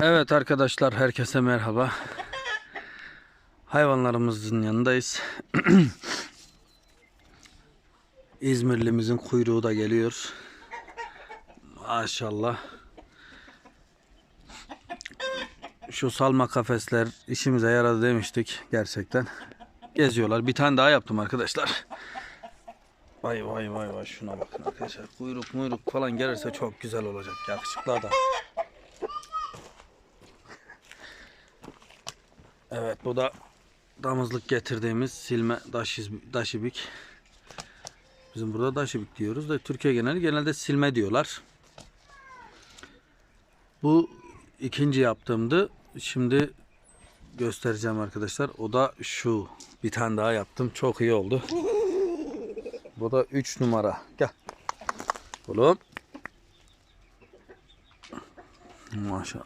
Evet arkadaşlar herkese merhaba. Hayvanlarımızın yanındayız. İzmirlimizin kuyruğu da geliyor. Maşallah. Şu salma kafesler işimize yaradı demiştik gerçekten. Geziyorlar. Bir tane daha yaptım arkadaşlar. Vay vay vay vay şuna bakın arkadaşlar. Kuyruk muyruk falan gelirse çok güzel olacak. Yakışıklı adam. Evet bu da damızlık getirdiğimiz silme daş, daşibik. Bizim burada daşibik diyoruz da Türkiye geneli genelde silme diyorlar. Bu ikinci yaptığımdı. Şimdi göstereceğim arkadaşlar. O da şu. Bir tane daha yaptım. Çok iyi oldu. Bu da 3 numara. Gel. Oğlum. Maşallah.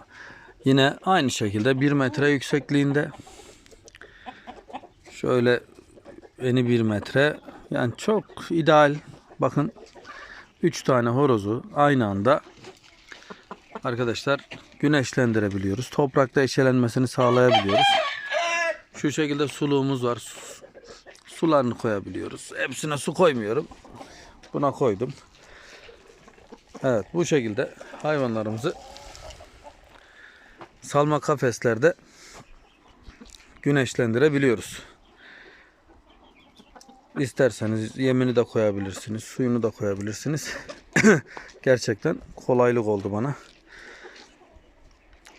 Yine aynı şekilde 1 metre yüksekliğinde. Şöyle eni 1 metre. Yani çok ideal. Bakın 3 tane horozu aynı anda arkadaşlar güneşlendirebiliyoruz. Toprakta eşelenmesini sağlayabiliyoruz. Şu şekilde suluğumuz var. Su- Sularını koyabiliyoruz. Hepsine su koymuyorum. Buna koydum. Evet bu şekilde hayvanlarımızı salma kafeslerde güneşlendirebiliyoruz. İsterseniz yemini de koyabilirsiniz, suyunu da koyabilirsiniz. Gerçekten kolaylık oldu bana.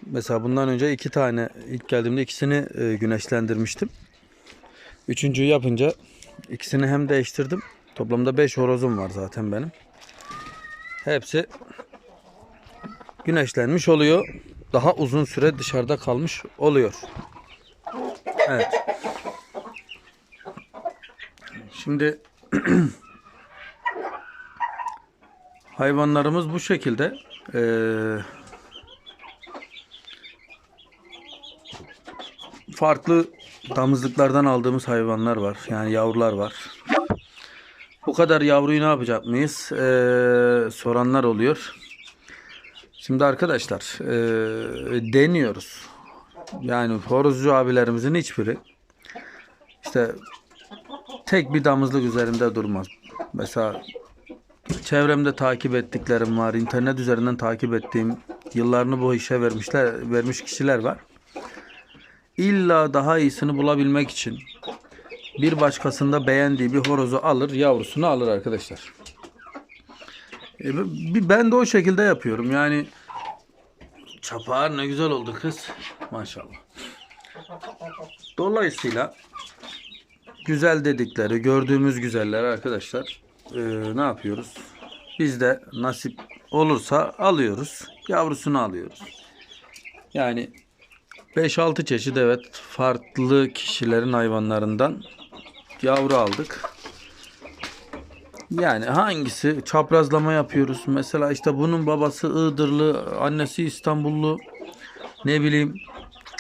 Mesela bundan önce iki tane ilk geldiğimde ikisini e, güneşlendirmiştim. Üçüncüyü yapınca ikisini hem değiştirdim. Toplamda 5 horozum var zaten benim. Hepsi güneşlenmiş oluyor. Daha uzun süre dışarıda kalmış oluyor. Evet. Şimdi hayvanlarımız bu şekilde. Ee, farklı damızlıklardan aldığımız hayvanlar var. Yani yavrular var. Bu kadar yavruyu ne yapacak mıyız? Ee, soranlar oluyor. Şimdi arkadaşlar ee, deniyoruz. Yani horozcu abilerimizin hiçbiri işte tek bir damızlık üzerinde durmaz. Mesela çevremde takip ettiklerim var. internet üzerinden takip ettiğim yıllarını bu işe vermişler vermiş kişiler var. İlla daha iyisini bulabilmek için bir başkasında beğendiği bir horozu alır, yavrusunu alır arkadaşlar. E, ben de o şekilde yapıyorum. Yani çapar ne güzel oldu kız. Maşallah. Dolayısıyla güzel dedikleri, gördüğümüz güzeller arkadaşlar e, ne yapıyoruz? Biz de nasip olursa alıyoruz. Yavrusunu alıyoruz. Yani 5-6 çeşit evet farklı kişilerin hayvanlarından yavru aldık. Yani hangisi çaprazlama yapıyoruz. Mesela işte bunun babası Iğdırlı, annesi İstanbullu. Ne bileyim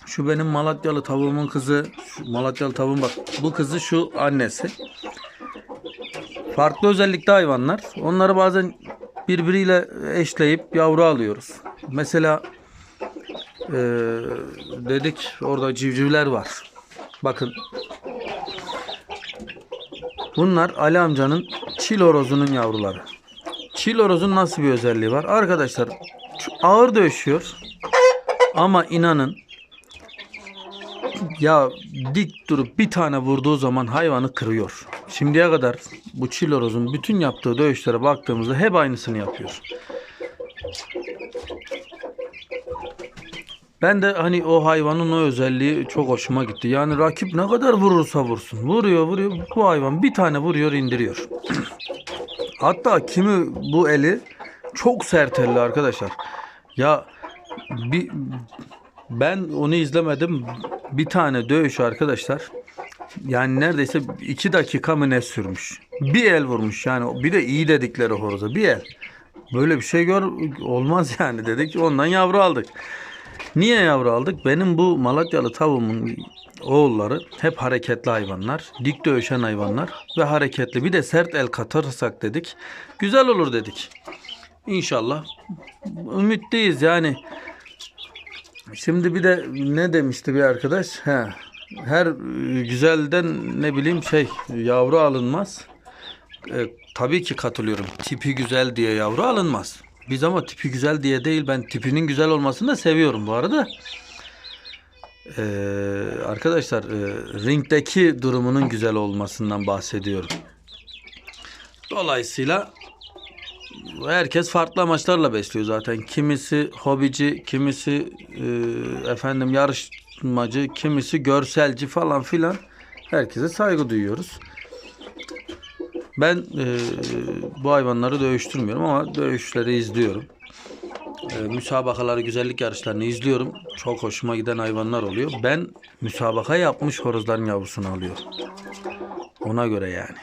şu benim Malatyalı tavuğumun kızı. Şu Malatyalı tavuğum bak. Bu kızı şu annesi. Farklı özellikte hayvanlar. Onları bazen birbiriyle eşleyip yavru alıyoruz. Mesela ee, dedik orada civcivler var. Bakın. Bunlar Ali amcanın çil horozunun yavruları. Çil horozun nasıl bir özelliği var? Arkadaşlar ağır döşüyor. Ama inanın ya dik durup bir tane vurduğu zaman hayvanı kırıyor. Şimdiye kadar bu çil horozun bütün yaptığı dövüşlere baktığımızda hep aynısını yapıyor. Ben de hani o hayvanın o özelliği çok hoşuma gitti. Yani rakip ne kadar vurursa vursun. Vuruyor vuruyor. Bu hayvan bir tane vuruyor indiriyor. Hatta kimi bu eli çok sert elli arkadaşlar. Ya bir ben onu izlemedim. Bir tane dövüş arkadaşlar. Yani neredeyse iki dakika mı ne sürmüş. Bir el vurmuş yani. Bir de iyi dedikleri horoza. Bir el. Böyle bir şey gör olmaz yani dedik. Ondan yavru aldık. Niye yavru aldık? Benim bu Malatyalı tavuğumun oğulları hep hareketli hayvanlar. Dik dövüşen hayvanlar ve hareketli. Bir de sert el katarsak dedik. Güzel olur dedik. İnşallah. Ümitliyiz yani. Şimdi bir de ne demişti bir arkadaş? He, her güzelden ne bileyim şey yavru alınmaz. E, tabii ki katılıyorum. Tipi güzel diye yavru alınmaz. Biz ama tipi güzel diye değil ben tipinin güzel olmasını da seviyorum bu arada. E, arkadaşlar e, ringdeki durumunun güzel olmasından bahsediyorum. Dolayısıyla herkes farklı amaçlarla besliyor zaten. Kimisi hobici, kimisi e, efendim yarışmacı, kimisi görselci falan filan. Herkese saygı duyuyoruz. Ben e, bu hayvanları dövüştürmüyorum ama dövüşleri izliyorum. E, müsabakaları, güzellik yarışlarını izliyorum. Çok hoşuma giden hayvanlar oluyor. Ben müsabaka yapmış horozların yavrusunu alıyorum. Ona göre yani.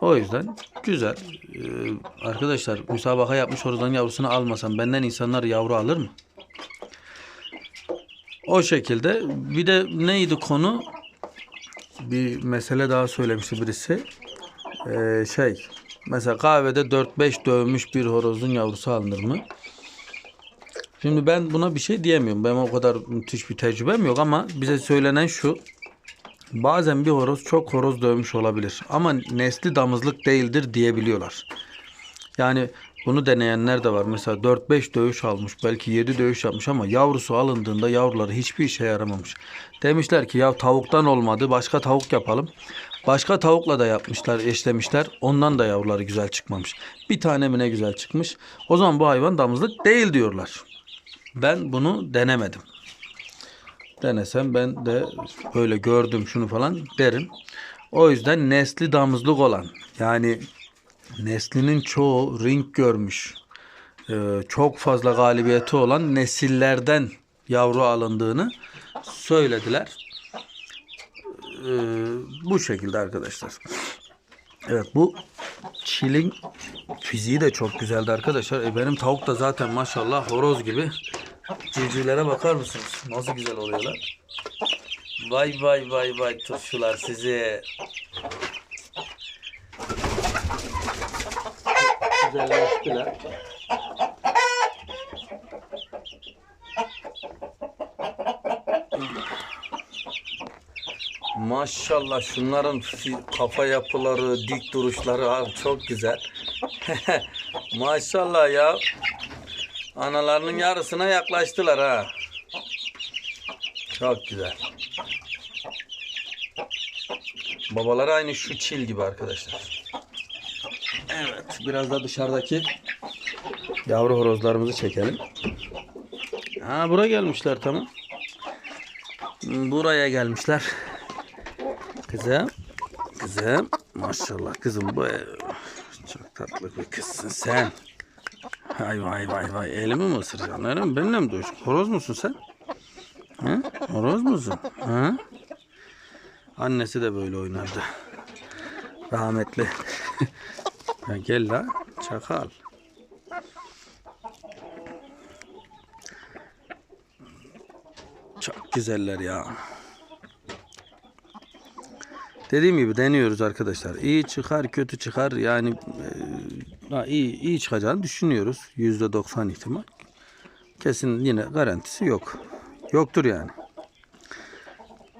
O yüzden güzel. Ee, arkadaşlar müsabaka yapmış horozların yavrusunu almasam benden insanlar yavru alır mı? O şekilde. Bir de neydi konu? Bir mesele daha söylemişti birisi. Ee, şey mesela kahvede 4-5 dövmüş bir horozun yavrusu alınır mı? Şimdi ben buna bir şey diyemiyorum. Benim o kadar müthiş bir tecrübem yok ama bize söylenen şu. Bazen bir horoz çok horoz dövmüş olabilir ama nesli damızlık değildir diyebiliyorlar. Yani bunu deneyenler de var. Mesela 4-5 dövüş almış, belki 7 dövüş yapmış ama yavrusu alındığında yavruları hiçbir işe yaramamış. Demişler ki ya tavuktan olmadı, başka tavuk yapalım. Başka tavukla da yapmışlar, eşlemişler. Ondan da yavruları güzel çıkmamış. Bir tane mi ne güzel çıkmış. O zaman bu hayvan damızlık değil diyorlar. Ben bunu denemedim denesem ben de böyle gördüm şunu falan derim. O yüzden nesli damızlık olan yani neslinin çoğu ring görmüş e, çok fazla galibiyeti olan nesillerden yavru alındığını söylediler. E, bu şekilde arkadaşlar. Evet bu çilin fiziği de çok güzeldi arkadaşlar. E, benim tavuk da zaten maşallah horoz gibi. Civcivlere bakar mısınız? Nasıl güzel oluyorlar. Vay vay vay vay turşular sizi. Güzelleştiler. Maşallah şunların kafa yapıları, dik duruşları abi çok güzel. Maşallah ya. Analarının yarısına yaklaştılar ha. Çok güzel. Babaları aynı şu çil gibi arkadaşlar. Evet, biraz da dışarıdaki yavru horozlarımızı çekelim. Ha buraya gelmişler tamam. Buraya gelmişler. Kızım. Kızım. Maşallah kızım bu çok tatlı bir kızsın sen. Vay vay vay vay. Elimi mi ısıracaksın? Öyle mi? Benimle mi dövüştün? Horoz musun sen? He? Horoz musun? He? Annesi de böyle oynardı. Rahmetli. ya gel la. Çakal. Çok güzeller ya. Dediğim gibi deniyoruz arkadaşlar. İyi çıkar, kötü çıkar. Yani e, ha, iyi, iyi çıkacağını düşünüyoruz. %90 ihtimal. Kesin yine garantisi yok. Yoktur yani.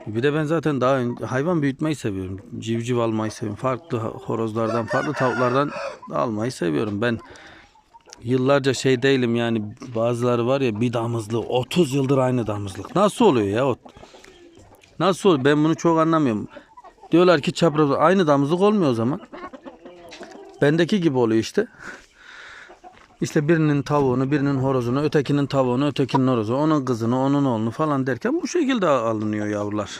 Bir de ben zaten daha önce hayvan büyütmeyi seviyorum. Civciv almayı seviyorum. Farklı horozlardan, farklı tavuklardan almayı seviyorum. Ben yıllarca şey değilim yani bazıları var ya bir damızlı 30 yıldır aynı damızlık. Nasıl oluyor ya? Nasıl oluyor? Ben bunu çok anlamıyorum. Diyorlar ki çapraz aynı damızlık olmuyor o zaman. Bendeki gibi oluyor işte. İşte birinin tavuğunu, birinin horozunu, ötekinin tavuğunu, ötekinin horozu, onun kızını, onun oğlunu falan derken bu şekilde alınıyor yavrular.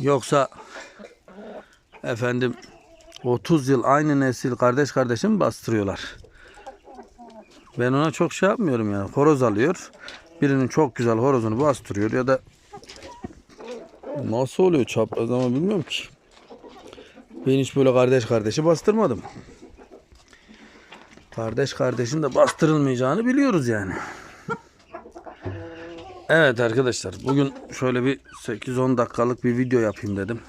Yoksa efendim 30 yıl aynı nesil kardeş kardeşi mi bastırıyorlar? Ben ona çok şey yapmıyorum yani. Horoz alıyor. Birinin çok güzel horozunu bastırıyor ya da Nasıl oluyor çapraz ama bilmiyorum ki. Ben hiç böyle kardeş kardeşi bastırmadım. Kardeş kardeşin de bastırılmayacağını biliyoruz yani. Evet arkadaşlar bugün şöyle bir 8-10 dakikalık bir video yapayım dedim.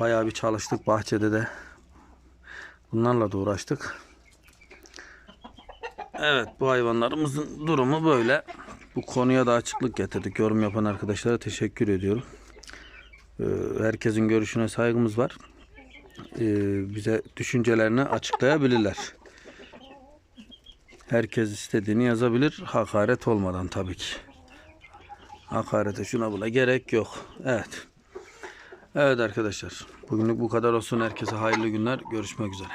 Bayağı bir çalıştık bahçede de. Bunlarla da uğraştık. Evet bu hayvanlarımızın durumu böyle. Bu konuya da açıklık getirdik. Yorum yapan arkadaşlara teşekkür ediyorum. Ee, Herkesin görüşüne saygımız var. Ee, Bize düşüncelerini açıklayabilirler. Herkes istediğini yazabilir. Hakaret olmadan tabii ki. Hakarete şuna buna gerek yok. Evet. Evet arkadaşlar. Bugünlük bu kadar olsun. Herkese hayırlı günler. Görüşmek üzere.